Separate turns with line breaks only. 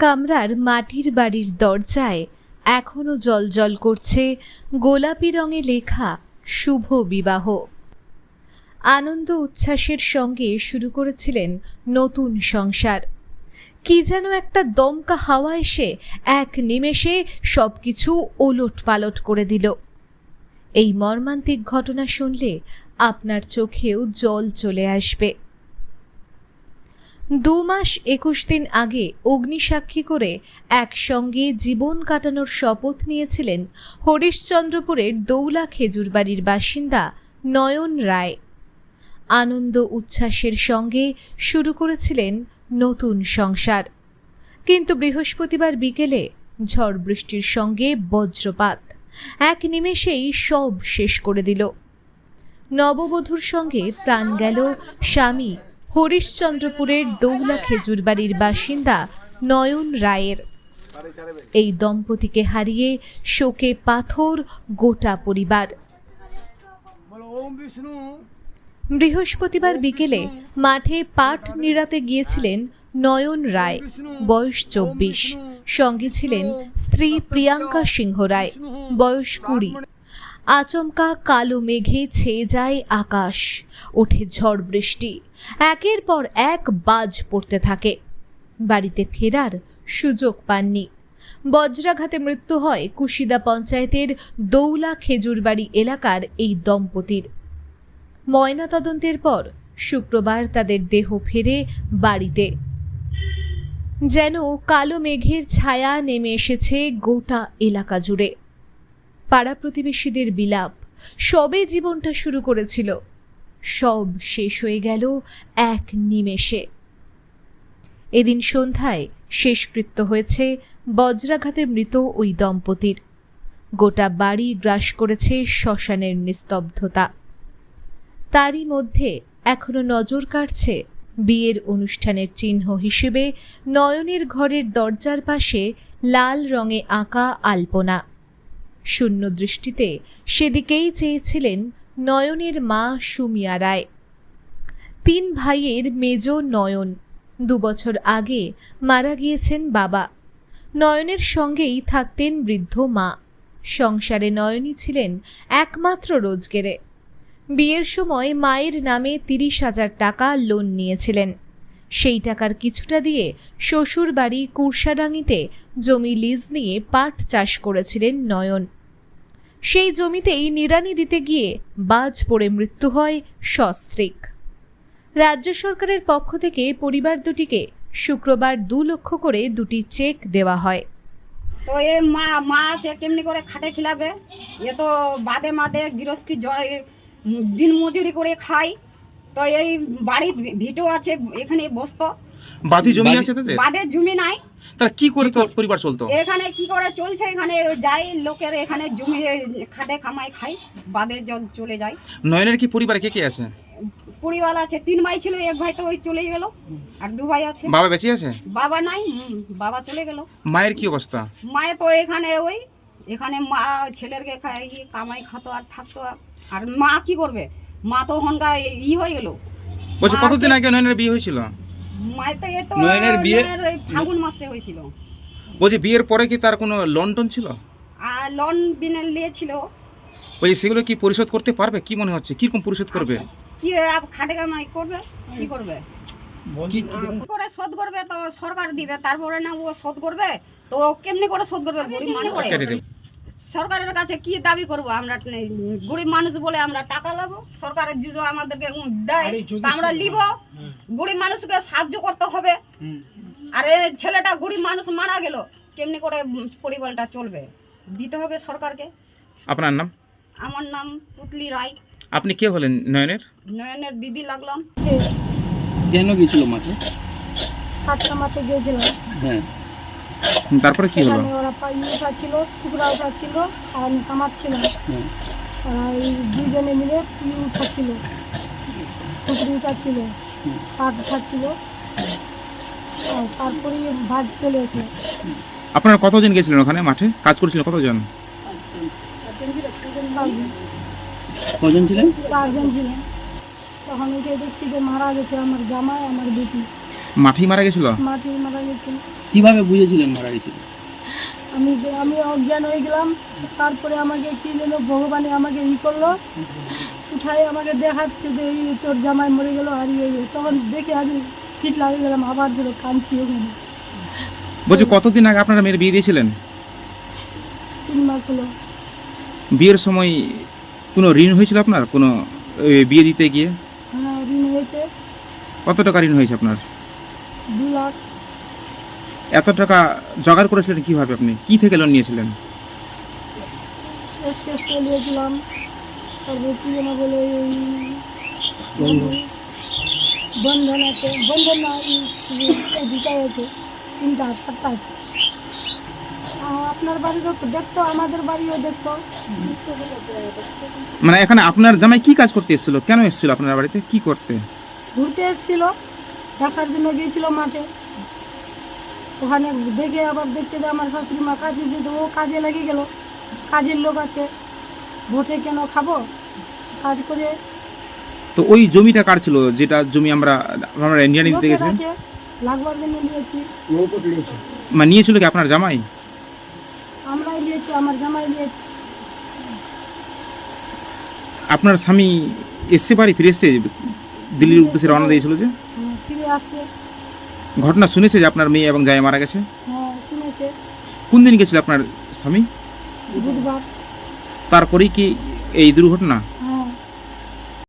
কামরার মাটির বাড়ির দরজায় এখনও জলজল করছে গোলাপি রঙে লেখা শুভ বিবাহ। আনন্দ উচ্ছ্বাসের সঙ্গে শুরু করেছিলেন নতুন সংসার। কি যেন একটা দমকা হাওয়া এসে এক নিমেষে সব কিছু ওলট পালট করে দিল। এই মর্মান্তিক ঘটনা শুনলে আপনার চোখেও জল চলে আসবে। দু মাস একুশ দিন আগে অগ্নিসাক্ষী করে একসঙ্গে জীবন কাটানোর শপথ নিয়েছিলেন হরিশ্চন্দ্রপুরের দৌলা খেজুরবাড়ির বাসিন্দা নয়ন রায়। আনন্দ উচ্ছ্বাসের সঙ্গে শুরু করেছিলেন নতুন সংসার। কিন্তু বৃহস্পতিবার বিকেলে ঝড় বৃষ্টির সঙ্গে বজ্রপাত। এক নিমেষেই সব শেষ করে দিল। নববধূর সঙ্গে প্রাণ গেল স্বামী হরিশ্চন্দ্রপুরের দৌলা খেজুরবাড়ির বাসিন্দা নয়ন রায়ের। এই দম্পতিকে হারিয়ে শোকে পাথর গোটা পরিবার। বৃহস্পতিবার বিকেলে মাঠে পাট নিড়াতে গিয়েছিলেন নয়ন রায়, বয়স চব্বিশ। সঙ্গে ছিলেন স্ত্রী প্রিয়াঙ্কা সিংহ রায়, বয়স কুড়ি। আচমকা কালো মেঘে ছেয়ে যায় আকাশ, ওঠে ঝড় বৃষ্টি। একের পর এক বাজ পড়তে থাকে। বাড়িতে ফেরার সুযোগ পাননি। বজ্রাঘাতে মৃত্যু হয় কুশিদা পঞ্চায়েতের দৌলা খেজুরবাড়ি এলাকার এই দম্পতির। ময়নাতদন্তের পর শুক্রবার তাদের দেহ ফেরে বাড়িতে। যেন কালো মেঘের ছায়া নেমে এসেছে গোটা এলাকা জুড়ে। পাড়া প্রতিবেশীদের বিলাপ। সবে জীবনটা শুরু করেছিল। সব শেষ হয়ে গেল এক নিমেষে। এদিন সন্ধ্যায় শেষকৃত্য হয়েছে বজ্রাঘাতে মৃত ওই দম্পতির। গোটা বাড়ি গ্রাস করেছে শ্মশানের নিস্তব্ধতা। তারই মধ্যে এখনও নজর কাটছে বিয়ের অনুষ্ঠানের চিহ্ন হিসেবে নয়নের ঘরের দরজার পাশে লাল রঙে আঁকা আলপনা। শূন্য দৃষ্টিতে সেদিকেই চেয়েছিলেন নয়নের মা সুমিয়া রায়। তিন ভাইয়ের মেজ নয়ন। দুবছর আগে মারা গিয়েছেন বাবা। নয়নের সঙ্গেই থাকতেন বৃদ্ধ মা। সংসারে নয়নই ছিলেন একমাত্র রোজগেরে। বিয়ের সময় মায়ের নামে তিরিশ হাজার টাকা লোন নিয়েছিলেন। সেই টাকার কিছুটা দিয়ে শ্বশুর বাড়ি কুরসাডাঙ্গিতে জমি লিজ নিয়ে পাট চাষ করেছিলেন নয়ন। সেই জমিতেই নিড়ানি দিতে গিয়ে বাজ পড়ে মৃত্যু হয় সস্ত্রিক। রাজ্য সরকারের পক্ষ থেকে পরিবার দুটিকে শুক্রবার দু লক্ষ করে দুটি চেক দেওয়া হয়।
তো এ মা মা আছে, কেমনি করে খাটে খিলাবে? এ তো বাদে মাদে গৃহস্থী জয় দিন মজুরি করে খাই তো এই বাড়ি ভিটো আছে এখানে বসতো।
বাদি জমি আছে তাদের?
বাদের জমি নাই।
তারা কি করে তো পরিবার চলতো?
এখানে কি করে চলছে? এখানে যাই লোকের এখানে জমি খাটে খামাই খাই বাদে জল চলে যায়
নয়নের কি পরিবারে কে কে আছে?
পরিবার আছে তিন ভাই ছিল এক ভাই তো ওই চলে গেল আর দু ভাই আছে।
বাবা বেঁচে আছে?
বাবা নাই বাবা চলে গেল।
মায়ের কি অবস্থা?
মায়ে তো এখানে ওই এখানে মা ছেলেরকে খাই কামাই খাতো আর থাকতো আর মা কি করবে? মা তো হনকা ই হয়ে গেল।
বলছে কতদিন আগে নয়নের বিয়ে হয়েছিল?
মায়ের এ তো
নয়নের বিয়ে-
ফাগুন মাসে হয়েছিল।
বলছে বিয়ের পরে কি তার কোনো লোন টোন ছিল?
আর লোন বিনে নিয়েছিল
বলছে সেগুলো কি পরিশোধ করতে পারবে? কি মনে হচ্ছে? কীরকম পরিশোধ করবে?
কি আব খাটে কামাই করবে? কি করবে?
কি
করে শোধ করবে? তো সরকার দিবে তারপরে না ও শোধ করবে? তো কেমনি করে শোধ করবে? গরিব
কেটে দেবে।
সরকারের কাছে কি দাবি করব? আমরা নে- গরিব মানুষ বলে আমরা টাকা লাবো। সরকারের জুজো আমাদেরকে দেয়। তা আমরা লিব। গরিব মানুষকে সাহায্য করতে হবে। আর এই ছেলেটা গরিব মানুষ মারা গেল কেমনি করে পরিবারটা চলবে? দিতে হবে সরকারকে।
আপনার নাম?
আমার নাম পুতলি রায়।
আপনি কে হলেন নয়নের?
নয়নের দিদি লাগলাম।
কেন গেছিল মাঠে?
হাত কামাতে গিয়েছিলাম
হ্যাঁ।
তারপরে কি হলো?
ওরা পাইয়ে উঠাচ্ছিল টুকরা উঠাচ্ছিল আর আমি কামাচ্ছিলাম। আর এই দুজনে মিলে পুলি উঠাচ্ছিল টুকরি উঠাচ্ছিল পাট উঠাচ্ছিল আর তারপরে ভাত চলে এসে।
আপনারা কতজন গেছিলেন ওখানে মাঠে? কাজ করেছিলেন কতজন?
কজন ছিলেন?
চারজন ছিলেন। তখন উঠে দেখছি যে মারা গেছে আমার জামাই আমার বেটি।
মাঠেই মারা গেছিল?
মাঠে মারা গেছে
কীভাবে বুঝেছিলেন মারা গেছিল?
আমি আমি অজ্ঞান হয়ে গেলাম তারপরে আমাকে কি যেন ভগবানে আমাকে ই করল উঠাই আমাকে দেখাচ্ছে যে এই তোর জামাই মরে গেল আর ইয়ে ইয়ে। তখন দেখে আমি ফিট লাগে গেলাম আবার ধরে কাঁদছি ওখানে।
বলছি কতদিন আগে আপনারা মেয়ের বিয়ে দিয়েছিলেন?
তিন মাস হলো।
বিয়ের সময় কোনো ঋণ হয়েছিল আপনার? কোনো বিয়ে দিতে গিয়ে?
হ্যাঁ ঋণ হয়েছে।
কত টাকা ঋণ হয়েছে আপনার?
দু লাখ।
এত টাকা জোগাড় করেছিলেন কীভাবে আপনি? কি থেকে লোন নিয়েছিলেন?
এসকেস নিয়েছিলাম। তারপরে কি যেন বলে এই বন্ধন। আছে। বন্ধন না এই- এই আছে। তিনটা চারটা আছে। আপনার বাড়িরও তো দেখতো আমাদের বাড়িও দেখতো।
মানে এখানে আপনার জামাই কি কাজ করতে এসেছিল? কেন এসেছিল আপনার বাড়িতে? কি করতে?
ঘুরতে এসেছিল। দেখার জন্য গিয়েছিল মাঠে। ওখানে দেখে আবার দেখছে যে আমার শাশুড়ি মা কাজ হয়েছে তো ও কাজে লেগে গেল। কাজের লোক আছে ভোটে কেন খাব? কাজ করে
তো ওই জমিটা কার ছিল? যেটা জমি আমরা আমরা ইন্ডিয়ান দিতে
লোকের
গেছিলাম
লাগবার জন্য নিয়েছি।
মানে নিয়েছিল কি আপনার জামাই?
আমরাই নিয়েছি আমার জামাই নিয়েছি।
আপনার স্বামী এসছে বাড়ি ফিরে এসছে? দিল্লির উদ্দেশ্যে রওনা দিয়েছিল যে?
ফিরে আসে।
ঘটনা শুনেছে যে আপনার মেয়ে এবং জামাই মারা গেছে?
হ্যাঁ শুনেছে।
কোন দিন গেছিল আপনার স্বামী?
বুধবার।
তারপরেই কি এই দুর্ঘটনা?